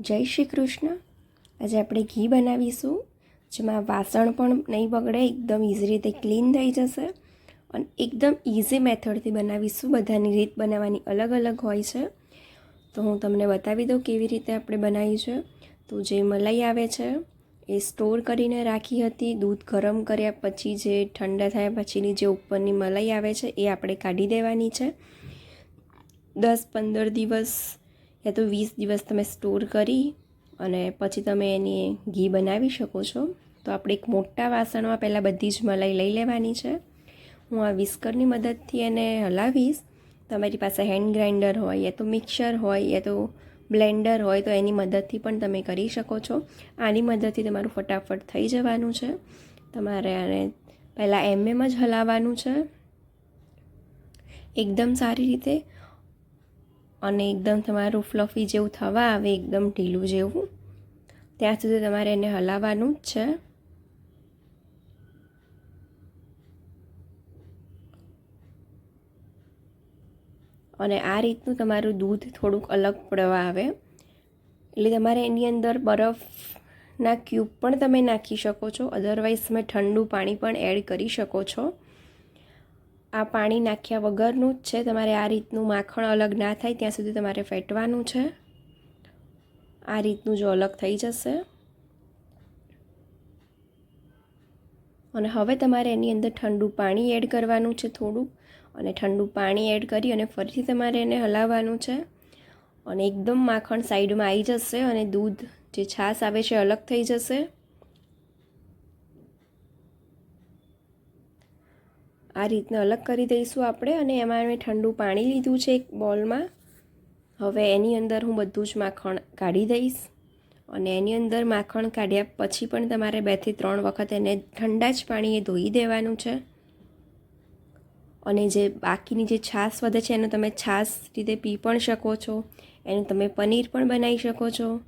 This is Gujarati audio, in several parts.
જય શ્રી કૃષ્ણ. આજે આપણે ઘી બનાવીશું, જેમાં વાસણ પણ નહીં બગડે, એકદમ ઇઝી રીતે ક્લીન થઈ જશે. અને એકદમ ઇઝી મેથડથી બનાવીશું, બધાની રીત બનાવવાની અલગ અલગ હોય છે. તો હું તમને બતાવી દઉં કેવી રીતે આપણે બનાવી છે. તો જે મલાઈ આવે છે, એ સ્ટોર કરીને રાખી હતી. દૂધ ગરમ કર્યા પછી, જે ઠંડા થયા પછીની જે ઉપરની મલાઈ આવે છે, એ આપણે કાઢી દેવાની છે. દસ પંદર દિવસ યા તો વીસ દિવસ તમે સ્ટોર કરી અને પછી તમે એની ઘી બનાવી શકો છો. તો આપણે એક મોટા વાસણમાં પહેલાં બધી જ મલાઈ લઈ લેવાની છે. હું આ વિસ્કરની મદદથી એને હલાવીશ. તમારી પાસે હેન્ડ ગ્રાઇન્ડર હોય, યા તો મિક્સર હોય, યા તો બ્લેન્ડર હોય, તો એની મદદથી પણ તમે કરી શકો છો. આની મદદથી તમારું ફટાફટ થઈ જવાનું છે. તમારે આને પહેલાં એમ એમ જ હલાવવાનું છે. એકદમ સારી રીતે અને એકદમ તમારું ફ્લફી જેવું થવા આવે, એકદમ ઢીલું જેવું. ત્યાં સુધી તમારે એને હલાવવાનું જ છે. અને આ રીતનું તમારું દૂધ થોડુંક અલગ પડવા આવે. એટલે તમારે એની અંદર બરફના ક્યુબ પણ તમે નાખી શકો છો. અધરવાઇઝ તમે ઠંડુ પાણી પણ એડ કરી શકો છો. આ પાણી નાખ્યા વગરનું જ છે. તમારે આ રીતનું માખણ અલગ ના થાય, ત્યાં સુધી તમારે ફેટવાનું છે. આ રીતનું જો અલગ થઈ જશે. અને હવે તમારે એની અંદર ઠંડુ પાણી એડ કરવાનું છે થોડુંક અને ઠંડુ પાણી એડ કરી અને ફરીથી તમારે એને હલાવવાનું છે. અને એકદમ માખણ સાઈડમાં આવી જશે અને દૂધ જે છાશ આવે છે અલગ થઈ જશે. આ રીતના અલગ કરી દઈશું આપણે અને એમાં મેં ઠંડુ પાણી લીધું છે એક બોલમાં. હવે એની અંદર હું બધું જ માખણ કાઢી દઈશ અને એની અંદર માખણ કાઢ્યા પછી પણ તમારે બેથી ત્રણ વખત એને ઠંડા જ પાણીએ ધોઈ દેવાનું છે. અને જે બાકીની જે છાશ વધે છે, એનો તમે છાશ રીતે પી પણ શકો છો. એનું તમે પનીર પણ બનાવી શકો છો.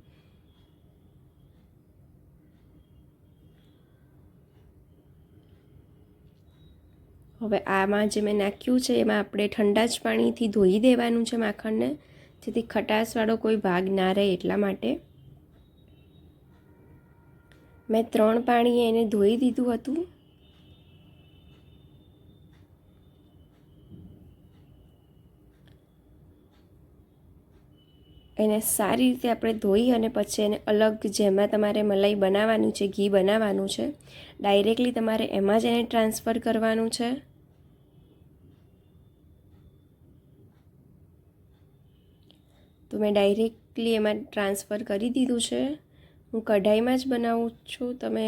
હવે આમાં જે મેં નાખ્યું છે, એમાં આપણે ઠંડા જ પાણીથી ધોઈ દેવાનું છે માખણને, જેથી ખટાશવાળો કોઈ ભાગ ના રહે એટલા માટે. મેં ત્રણ પાણીએ એને ધોઈ દીધું હતું. એને સારી રીતે આપણે ધોઈ અને પછી એને અલગ જેમાં તમારે મલાઈ બનાવવાનું છે, ઘી બનાવવાનું છે, ડાયરેક્ટલી તમારે એમાં જ એને ટ્રાન્સફર કરવાનું છે. તો મેં ડાયરેક્ટલી એમાં ટ્રાન્સફર કરી દીધું છે. હું કઢાઈમાં જ બનાવું છું. તમે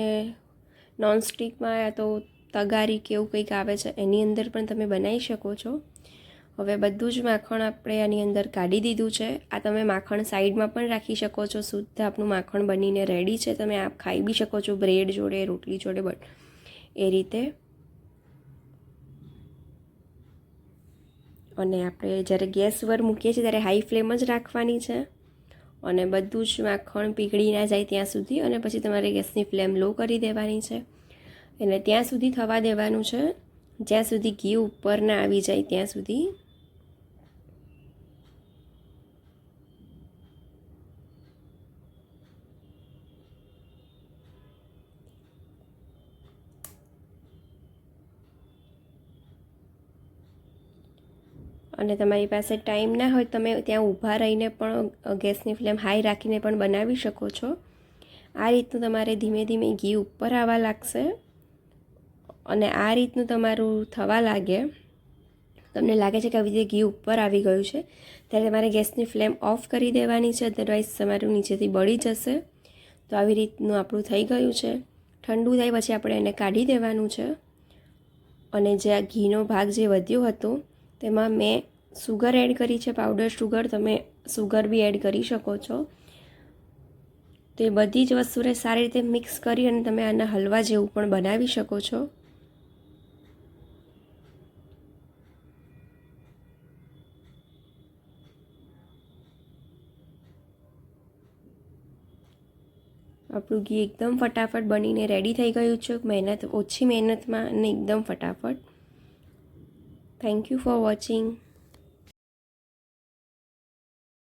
નોનસ્ટિકમાં યા તો તગારી કે એવું કંઈક આવે છે, એની અંદર પણ તમે બનાવી શકો છો. હવે બધું જ માખણ આપણે આની અંદર કાઢી દીધું છે. આ તમે માખણ સાઈડમાં પણ રાખી શકો છો. શુદ્ધ આપણું માખણ બનીને રેડી છે. તમે આપ ખાઈ બી શકો છો. બ્રેડ જોડે, રોટલી જોડે, બટ એ રીતે અને આપણે જ્યારે ગેસ વર મૂકીએ છીએ ત્યારે હાઈ ફ્લેમ જ રાખવાની છે. અને બધું જ માખણ પીગળી ના જાય ત્યાં સુધી અને પછી તમારે ગેસની ફ્લેમ લો કરી દેવાની છે. એને ત્યાં સુધી થવા દેવાનું છે. જ્યાં સુધી ઘી ઉપર ના આવી જાય ત્યાં સુધી અને તમારી પાસે ટાઈમ ના હોય, તમે ત્યાં ઊભા રહીને પણ ગેસની ફ્લેમ હાઈ રાખીને પણ બનાવી શકો છો. આ રીતનું તમારે ધીમે ધીમે ઘી ઉપર આવવા લાગશે અને આ રીતનું તમારું થવા લાગે. તમને લાગે છે કે આવી રીતે ઘી ઉપર આવી ગયું છે, ત્યારે તમારે ગેસની ફ્લેમ ઓફ કરી દેવાની છે. અદરવાઇઝ તમારું નીચેથી બળી જશે. તો આવી રીતનું આપણું થઈ ગયું છે. ઠંડુ થાય પછી આપણે એને કાઢી દેવાનું છે. અને જે આ ઘીનો ભાગ જે વધ્યો હતો, તેમાં મેં સુગર એડ કરી છે, પાવડર સુગર, તમે સુગર બી એડ કરી શકો છો. તો એ બધી જ વસ્તુને સારી રીતે મિક્સ કરી અને તમે આના હલવા જેવું પણ બનાવી શકો છો. આપણું ઘી એકદમ ફટાફટ બનીને રેડી થઈ ગયું છે. મહેનત, ઓછી મહેનતમાં અને એકદમ ફટાફટ. Thank you for watching